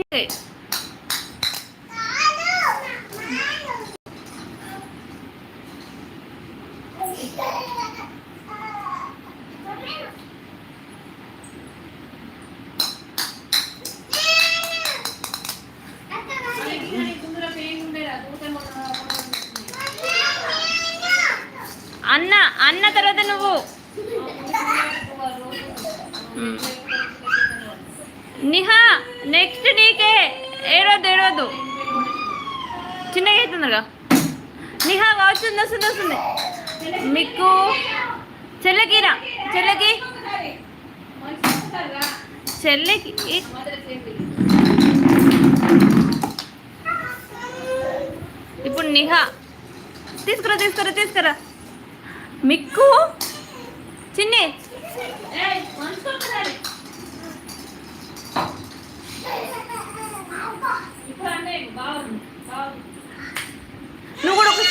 చిన్నగా అన్న అన్న తర్వాత నువ్వు. నిహా. నెక్స్ట్ నీకే. ఏడవద్దు ఏడవద్దు చిన్నగా అవుతుందిగా నిహా వస్తుంది వస్తుంది వస్తుంది. మీకు చెల్లెకిరా చెల్లకి. చెల్లికి. ఇప్పుడు నిహా. తీసుకురా తీసుకురా తీసుకురా. మిక్కు. చిన్ని. నువ్వు కూడా ఒక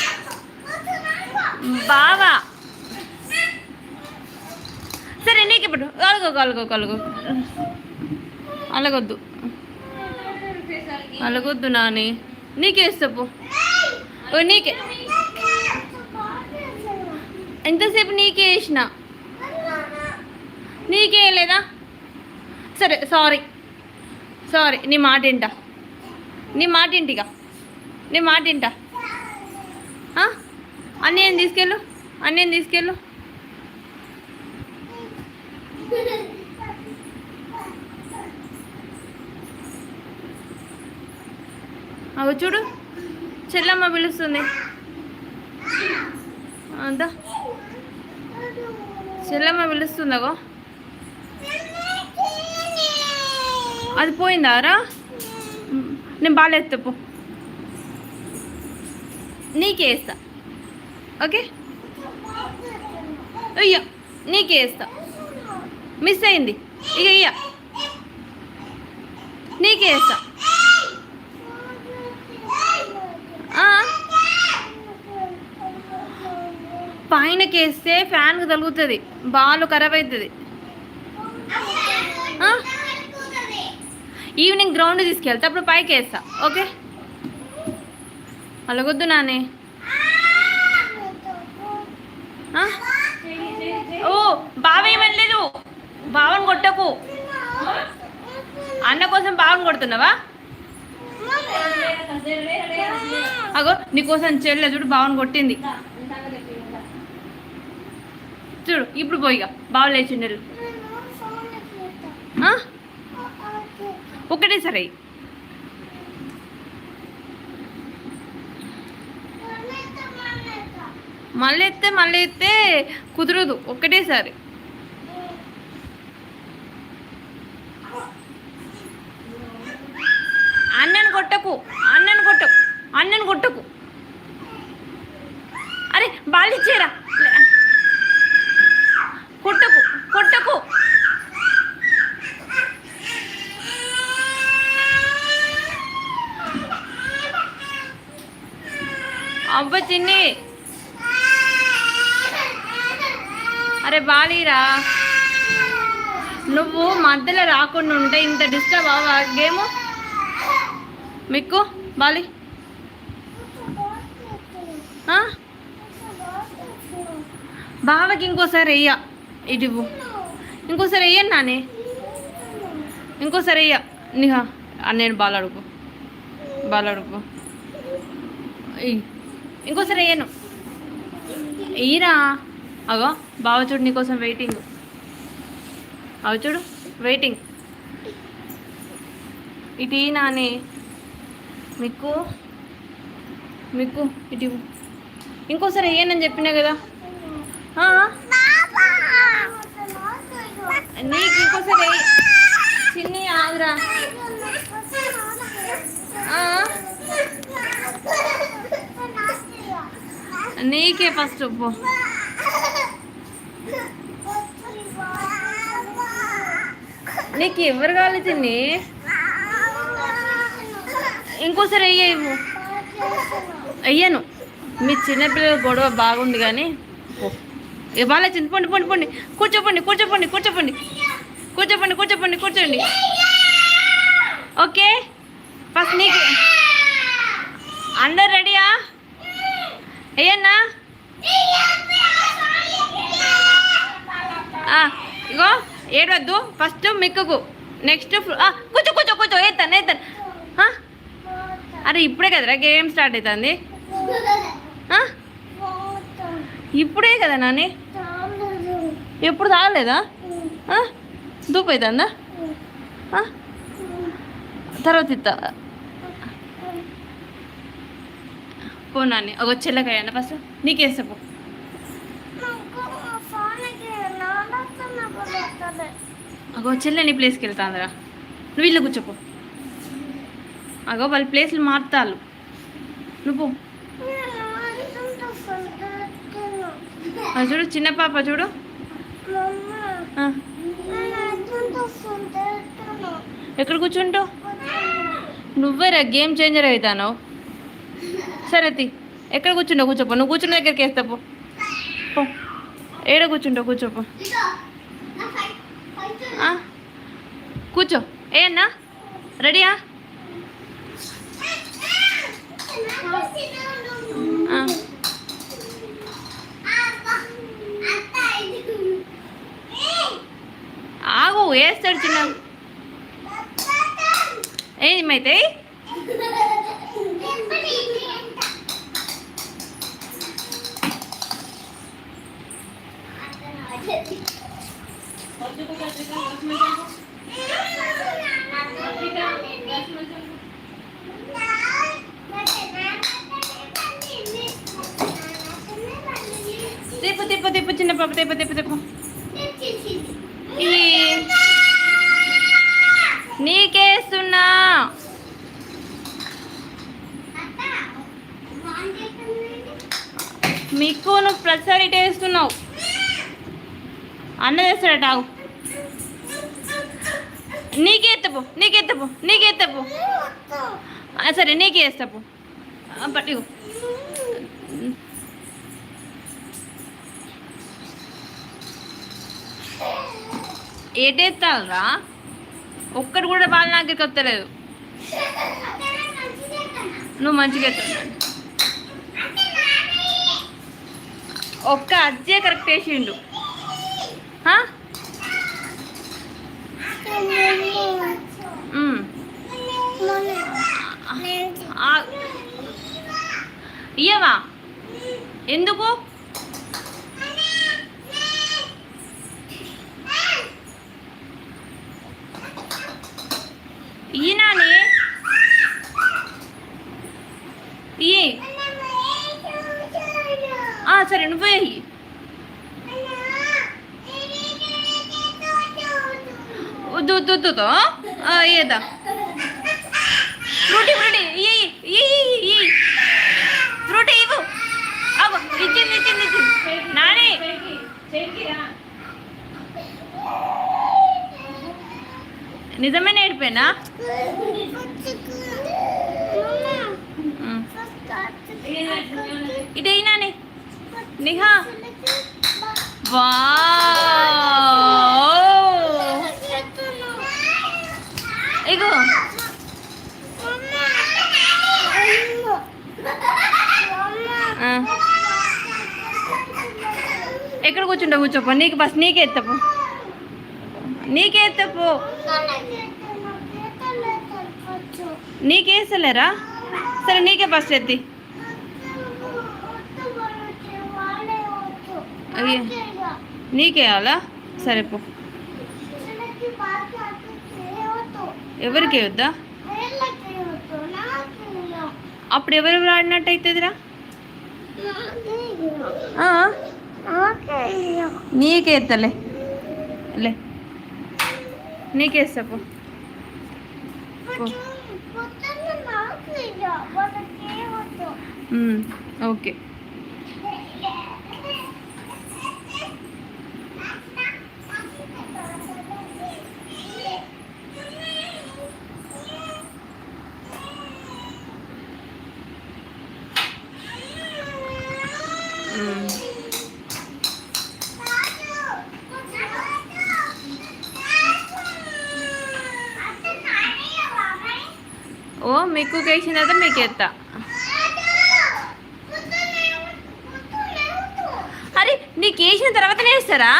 బావా. సరే నీకు ఇప్పుడు కలుగో కలుగో కలుగో అలాగొద్దు. అలగొద్దు నాని. నీకే ఇస్తాపు ఓ నీకే. ఎంతసేపు నీకే వేసిన నీకే లేదా సరే సారీ. సారీ నీ మాట ఏంటా? నీ మాట ఏంటిగా? నీ మాట ఏంటా? అన్నీ ఏం తీసుకెళ్ళు? అన్నీ ఏం తీసుకెళ్ళు? అవి చూడు చెల్లమ్మ పిలుస్తుంది. అంతా చెల్లమ్మ పిలుస్తుందగో అది పోయిందారా? నేను బాగా ఎత్తపు నీకే వేస్తా. ఓకే? అయ్యా నీకే వేస్తా. మిస్ అయింది. ఇక ఇయ్య. నీకే వేస్తా. ఆ. పైనకేస్తే ఫ్యాన్కి తగులుతుంది. బాల్ ఖరాబ్ అవుతుంది. ఆ? ఈవినింగ్ గ్రౌండ్ తీసుకెళ్తా అప్పుడు పైకి వేస్తా ఓకే? అలగొద్దు నానే. ఓ బావ ఏమనలేదు? బావని కొట్టకు. అన్న కోసం బావని కొడుతున్నావా? అగో నీకోసం చెల్లె చూడు బావని కొట్టింది. చూడు ఇప్పుడు పోయిగా బావ లేచిండరు ఒకటేసారి మళ్ళీ ఎత్తే మళ్ళీ ఎత్తే కుదరదు ఒకటేసారి అన్నను కొట్టకు. అన్నను కొట్టకు అన్నను కొట్టకు అరే బాల్ ఇచ్చేరా లే. కొట్టకు కొట్టకు అబ్బ చిన్ని అరే బాలీరా. నువ్వు మధ్యలో రాకుండా ఉంటే ఇంత డిస్టర్బ్ అవ్వ గేమ్? మీకు బాలి. బావకి ఇంకోసారి వెయ్య. ఇటు ఇంకోసారి వెయ్యండి నాని. ఇంకోసారి వెయ్య. నిహా నేను బాల్ అడుగు బాల్ ఇంకోసారి వేయను ఈరా అగో బావ చూడు నీకోసం వెయిటింగ్ అవి చూడు వెయిటింగ్ ఇటు ఈ నాని. మీకు మీకు ఇటు ఇంకోసారి వేయనని చెప్పినా కదా? నీకు ఇంకోసారి చిన్ని ఆదురా నీకే ఫస్ట్ పో. నీకు ఎవరు కావాలి తిని ఇంకోసారి అయ్యా ఇవ్వు. అయ్యాను మీ చిన్నపిల్లల గొడవ బాగుంది కానీ ఇవాళ చిన్న పండి పండి పండి. కూర్చోపండి కూర్చోపండి కూర్చోపండి. కూర్చోపండి కూర్చోపండి కూర్చోండి. ఓకే? ఫస్ట్ నీకు అందరు రెడీయా? అయ్యన్నా ఇగో ఏడవద్దు ఫస్ట్ మిక్కుకు. నెక్స్ట్ కూర్చో కూర్చో కూర్చో. Ethan Ethan. అరే ఇప్పుడే కదరా గేమ్ స్టార్ట్ అవుతుంది ఇప్పుడే కదా నాని? ఎప్పుడు తాగలేదా? దూపు అవుతుందా తర్వాత ఇస్తా పో నాని. ఒక చెల్లకాయ ఫస్ట్ నీకేస్తా పో అగో చెల్లె నీ ప్లేస్కి వెళ్తాందిరా నువ్వు ఇల్లు కూర్చోపో. అగో వాళ్ళ ప్లేస్లు మారుతాళ్ళు. నువ్వు అది చూడు చిన్న పాప చూడు. ఎక్కడ కూర్చుంటావు? నువ్వేరా గేమ్ చేంజర్ అవుతానో సరే తి. ఎక్కడ కూర్చుండో కూర్చోపో. నువ్వు కూర్చున్న దగ్గరికి వేస్తాపో ఏడ కూర్చుంటావు కూర్చోపో. కూర్చో. ఏ అన్నా? రెడీయా? ఆగు వేస్తాడు చిన్న. ఏమైతే తిప్పు తిప్పు తిప్పు చిన్న పాప తిప్పు తిప్పు తిప్పు. ఈ నీకేస్తున్నా మీకు నువ్వు ప్రతిసారి ఇటే వేస్తున్నావు. అన్న చేస్తాడట ఆగు. నీకే ఎత్తపు నీకే ఎత్తపు నీకే ఎత్తపు సరే నీకే వేస్తాపు పట్టిగు ఏటేస్తారా ఒక్కటి కూడా బాగా నా దగ్గరికి వస్తలేదు. నువ్వు మంచిగా ఎత్తున్నావు ఒక్క అజ్జే కరెక్ట్ వేసిండు ఇయ్యవా? ఎందుకు? ఈయననే ఇయ్యి. సరే నువ్వే ఇయ్యి. వద్దు వద్దు ఏదా. Frutti frutti. ఇయ్యి ఫ్రూటీ ఇవ్వు. అవ్వ. ఇచ్చింది ఇచ్చింది ఇచ్చింది. నాని. నిజమే నేర్పేనా? ఇటు నాని. నిహా. వా కూర్చుంటా కూర్చోపో. నీకు బస్ నీకే ఎత్తపో. నీకే ఎత్తపో. నీకేస్తలేరా సరే నీకే ఫస్ట్ ఎత్తి. అయ్యే. నీకేయాలా సరే పో. ఎవరికి వద్దా అప్పుడు ఎవరెవరు ఆడినట్టు అవుతుందిరా నీకే ఎత్తలే. లే. నీకేస్తా పో. ఓకే. ఓ మీకు కేసిన తర్వాత మీకు ఎత్తా అరే నీకు వేసిన తర్వాతనే వేస్తారా?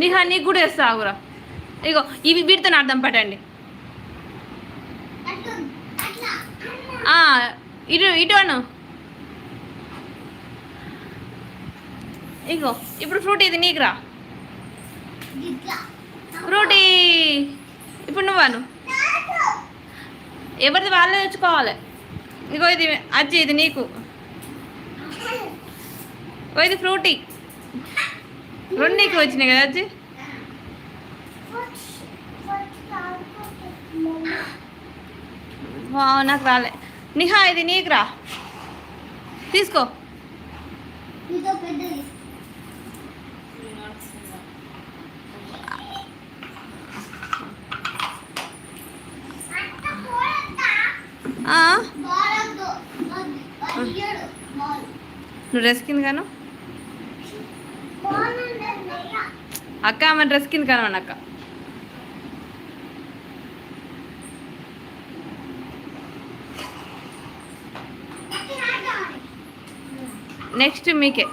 నిహా నీకు కూడా వేస్తా ఆగురా. ఇగో ఇవి వీటితో అర్థం పట్టండి ఇటు ఇటు అను. ఇగో ఇప్పుడు ఫ్రూట్ ఇది నీకు రా ఫ్రూటీ ఇప్పుడు నువ్వు ఎవరిది వాళ్ళే తెచ్చుకోవాలి. ఇగో ఇది అజ్జి ఇది నీకు. ఓ ఇది ఫ్రూటీ. రెండు నీకు వచ్చినాయి కదా అజ్జి? వావ్, నాకు రాలే. నిహా ఇది నీకు రా తీసుకో. నువ్వు డ్రెస్ కింద కాను. అక్క ఆమె డ్రెస్ కింద కాను అక్క. నెక్స్ట్ మీకే.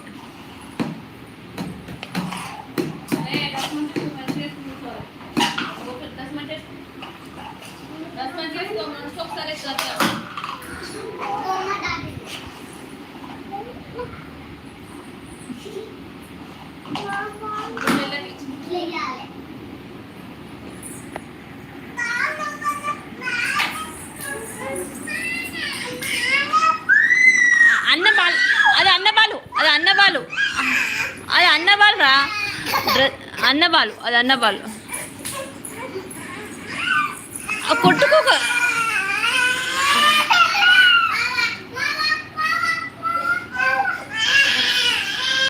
అన్న అన్నపాలు అది అన్నపాలు అది అన్నపాలు అది అన్నబాలు రా అన్నపాలు అది అన్నపాలు